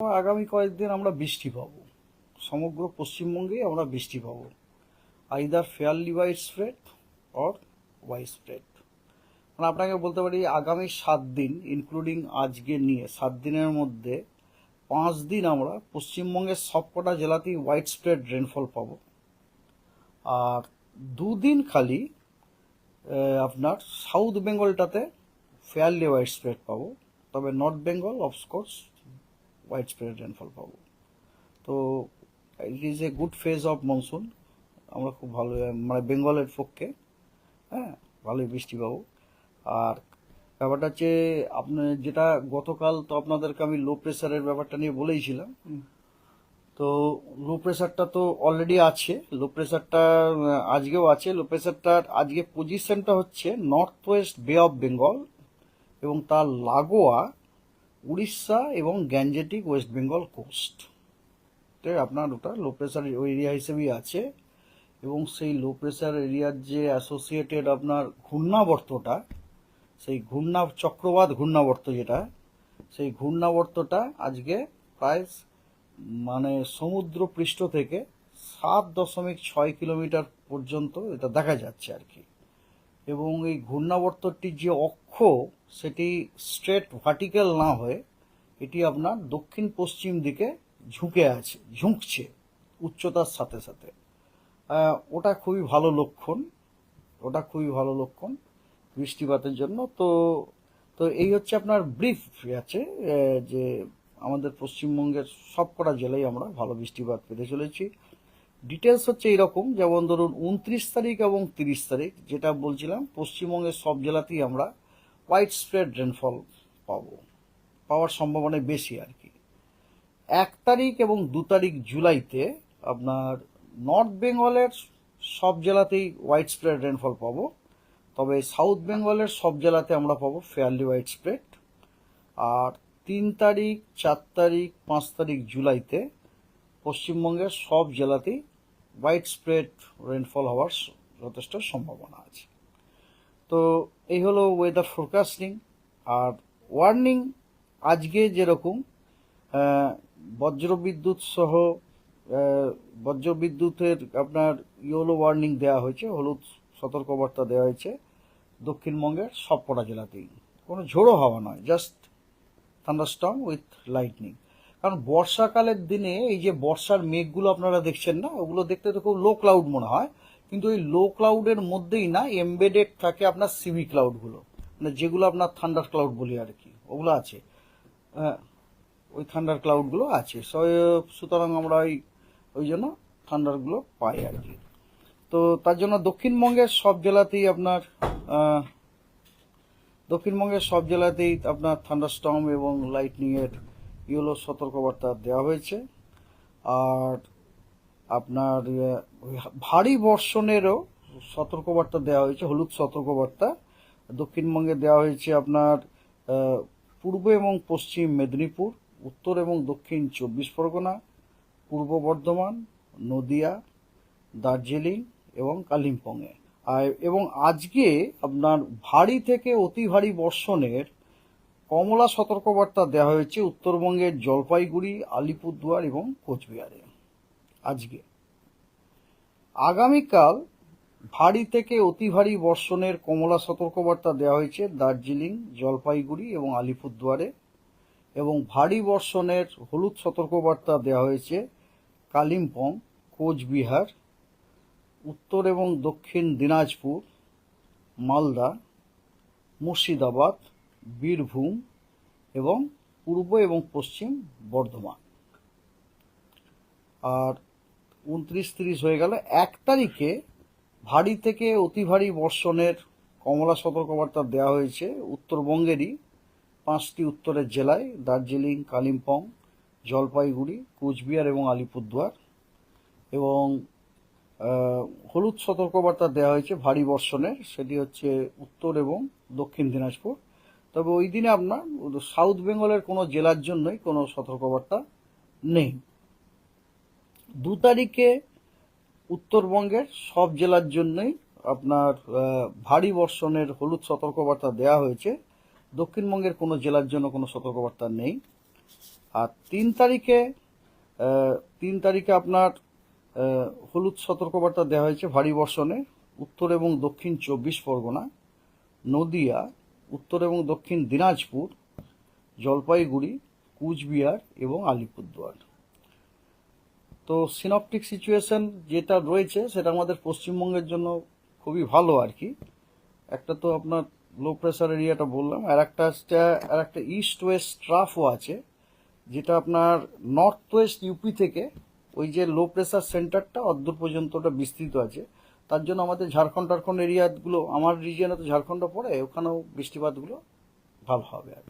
আগামী কয়েকদিন আমরা বৃষ্টি পাব। সমগ্র পশ্চিমবঙ্গেই আমরা বৃষ্টি পাব। Either fairly wide spread or wide spread মানে আপনাকে বলতে পারি, আগামী সাত দিন ইনক্লুডিং আজকে নিয়ে, সাত দিনের মধ্যে পাঁচ দিন আমরা পশ্চিমবঙ্গের সবকটা জেলাতেই হোয়াইট স্প্রেড রেনফল পাবো। আর দুদিন খালি আপনার সাউথ বেঙ্গলটাতে ফেয়ারলি ওয়াইড স্প্রেড পাবো। তবে north Bengal of course wide spread rainfall পাবো। তো it is a good phase of monsoon আমরা খুব ভালো মানে বেঙ্গলের পক্ষে হ্যাঁ ভালোই বৃষ্টি পাবো। আর ব্যাপারটা হচ্ছে আপনার যেটা গতকাল তো আপনাদেরকে আমি লো প্রেশারের ব্যাপারটা নিয়ে বলেইছিলাম। তো লো প্রেশারটা তো অলরেডি আছে। লো প্রেশারটা আজকেও আছে। লো প্রেশারটার আজকে পজিশনটা হচ্ছে north west bay of Bengal এবং তার লাগোয়া উড়িষ্যা এবং গ্যাঞ্জেটিক ওয়েস্ট বেঙ্গল কোস্ট। তো আপনার ওটা লো প্রেশার এরিয়া হিসেবেই আছে এবং সেই লো প্রেশার এরিয়ার যে অ্যাসোসিয়েটেড আপনার ঘূর্ণাবর্তটা, সেই ঘূর্ণা চক্রবাদ ঘূর্ণাবর্ত যেটা, সেই ঘূর্ণাবর্তটা আজকে প্রায় মানে সমুদ্র পৃষ্ঠ থেকে সাত দশমিক ছয় কিলোমিটার পর্যন্ত এটা দেখা যাচ্ছে আর কি। এবং এই ঘূর্ণাবর্তটির যে অক্ষ, সেটি স্ট্রেট ভার্টিক্যাল না হয়ে এটি আপনার দক্ষিণ পশ্চিম দিকে ঝুঁকে আছে, ঝুঁকছে উচ্চতার সাথে সাথে। ওটা খুবই ভালো লক্ষণ, ওটা খুবই ভালো লক্ষণ বৃষ্টিপাতের জন্য। তো তো এই হচ্ছে আপনার ব্রিফ আছে যে আমাদের পশ্চিমবঙ্গের সবকটা জেলায় আমরা ভালো বৃষ্টিপাত পেতে চলেছি। ডিটেলস হচ্ছে এরকম, যেমন ধরুন উনত্রিশ তারিখ এবং তিরিশ তারিখ, যেটা বলছিলাম, পশ্চিমবঙ্গের সব জেলাতেই আমরা হোয়াইট স্প্রেড রেনফল পাবো, পাওয়ার সম্ভাবনা বেশি আর কি। এক তারিখ এবং দু তারিখ জুলাইতে আপনার নর্থ বেঙ্গলের সব জেলাতেই হোয়াইট স্প্রেড রেনফল পাবো, তবে সাউথ বেঙ্গলের সব জেলাতে আমরা পাবো ফেয়ারলি হোয়াইট স্প্রেড আর তিন তারিখ, চার তারিখ, পাঁচ তারিখ জুলাইতে পশ্চিমবঙ্গের সব জেলাতেই হোয়াইট স্প্রেড রেনফল হওয়ার যথেষ্ট সম্ভাবনা আছে। তো এই হলো ওয়েদার ফোরকাস্টিং আর ওয়ার্নিং আজকে যেরকম বজ্রবিদ্যুৎ সহ বজ্রবিদ্যুতের আপনার ইয়েলো ওয়ার্নিং দেওয়া হয়েছে, হলুদ সতর্কবার্তা দেওয়া হয়েছে দক্ষিণবঙ্গের সবকটা জেলাতেই। কোনো ঝোড়ো হাওয়া নয় জাস্ট থান্ডারস্টর্ম উইথ লাইটনিং কারণ বর্ষাকালের দিনে এই যে বর্ষার মেঘগুলো আপনারা দেখছেন না, ওগুলো দেখতে তো খুব লো ক্লাউড মনে হয়। কিন্তু এই লো ক্লাউডের মধ্যেই না এমবেডেড থাকে আপনার সিভি ক্লাউডগুলো মানে যেগুলো আপনার থান্ডার ক্লাউড বলি আর কি, ওগুলো আছে। হ্যাঁ ওই থান্ডার ক্লাউডগুলো আছে। সুতরাং আমরা ওই ওই জন্য থান্ডারগুলো পাই আর কি। তো তার জন্য দক্ষিণবঙ্গের সব জেলাতেই আপনার দক্ষিণবঙ্গের সব জেলাতেই আপনার থান্ডারস্টর্ম এবং লাইটনিং এর ইয়েলো সতর্কবার্তা দেওয়া হয়েছে। আর আপনার ভারী বর্ষণেরও সতর্কবার্তা দেওয়া হয়েছে, হলুদ সতর্কবার্তা। দক্ষিণবঙ্গে দেওয়া হয়েছে আপনার পূর্ব এবং পশ্চিম মেদিনীপুর, উত্তর এবং দক্ষিণ চব্বিশ পরগনা, পূর্ব বর্ধমান, নদিয়া, দার্জিলিং এবং কালিম্পংয়ে। এবং আজকে আপনার ভারী থেকে অতি ভারী বর্ষণের কমলা সতর্কবার্তা দেওয়া হয়েছে উত্তরবঙ্গের জলপাইগুড়ি, আলিপুরদুয়ার এবং কোচবিহারে। আজকে। আগামীকাল ভারী থেকে অতি ভারী বর্ষণের কমলা সতর্কবার্তা দেওয়া হয়েছে দার্জিলিং, জলপাইগুড়ি এবং আলিপুরদুয়ারে এবং ভারী বর্ষণের হলুদ সতর্কবার্তা দেওয়া হয়েছে কালিম্পং, কোচবিহার, উত্তর এবং দক্ষিণ দিনাজপুর, মালদা, মুর্শিদাবাদ বীরভূম এবং পূর্ব এবং পশ্চিম বর্ধমান। আর উনত্রিশ তিরিশ হয়ে গেল। এক তারিখে ভারী থেকে অতি ভারী বর্ষণের কমলা সতর্কবার্তা দেওয়া হয়েছে উত্তরবঙ্গেরই পাঁচটি উত্তরের জেলায়, দার্জিলিং, কালিম্পং, জলপাইগুড়ি, কোচবিহার এবং আলিপুরদুয়ার। এবং হলুদ সতর্কবার্তা দেওয়া হয়েছে ভারী বর্ষণের। সেটি হচ্ছে উত্তর এবং দক্ষিণ দিনাজপুর। তবে ওই দিনে আপনার সাউথ বেঙ্গলের কোনো জেলার জন্যই কোনো সতর্কবার্তা নেই। দু তারিখে উত্তরবঙ্গের সব জেলার জন্যই আপনার ভারী বর্ষণের হলুদ সতর্কবার্তা দেওয়া হয়েছে। দক্ষিণবঙ্গের কোনো জেলার জন্য কোনো সতর্কবার্তা নেই। আর তিন তারিখে তিন তারিখে আপনার হলুদ সতর্কবার্তা দেওয়া হয়েছে ভারী বর্ষণে। উত্তর এবং দক্ষিণ চব্বিশ পরগনা, নদিয়া উত্তর এবং দক্ষিণ দিনাজপুর, জলপাইগুড়ি, কুচবিহার এবং আলিপুরদুয়ার। তো সিনপটিক সিচুয়েশন যেটা রয়েছে, সেটা আমাদের পশ্চিমবঙ্গের জন্য খুবই ভালো আর কি। একটা তো আপনার লো প্রেশার এরিয়াটা বললাম, আর একটা আর একটা ইস্ট ওয়েস্ট ট্রাফও আছে, যেটা আপনার নর্থ ওয়েস্ট ইউপি থেকে ওই যে লো প্রেশার সেন্টারটা অদ্দূর পর্যন্ত ওটা বিস্তৃত আছে। তার জন্য আমাদের ঝাড়খণ্ড টারখণ্ড এরিয়াগুলো, আমার রিজিয়নে তো ঝাড়খণ্ড পড়ে, ওখানেও বৃষ্টিপাতগুলো ভালো হবে আর।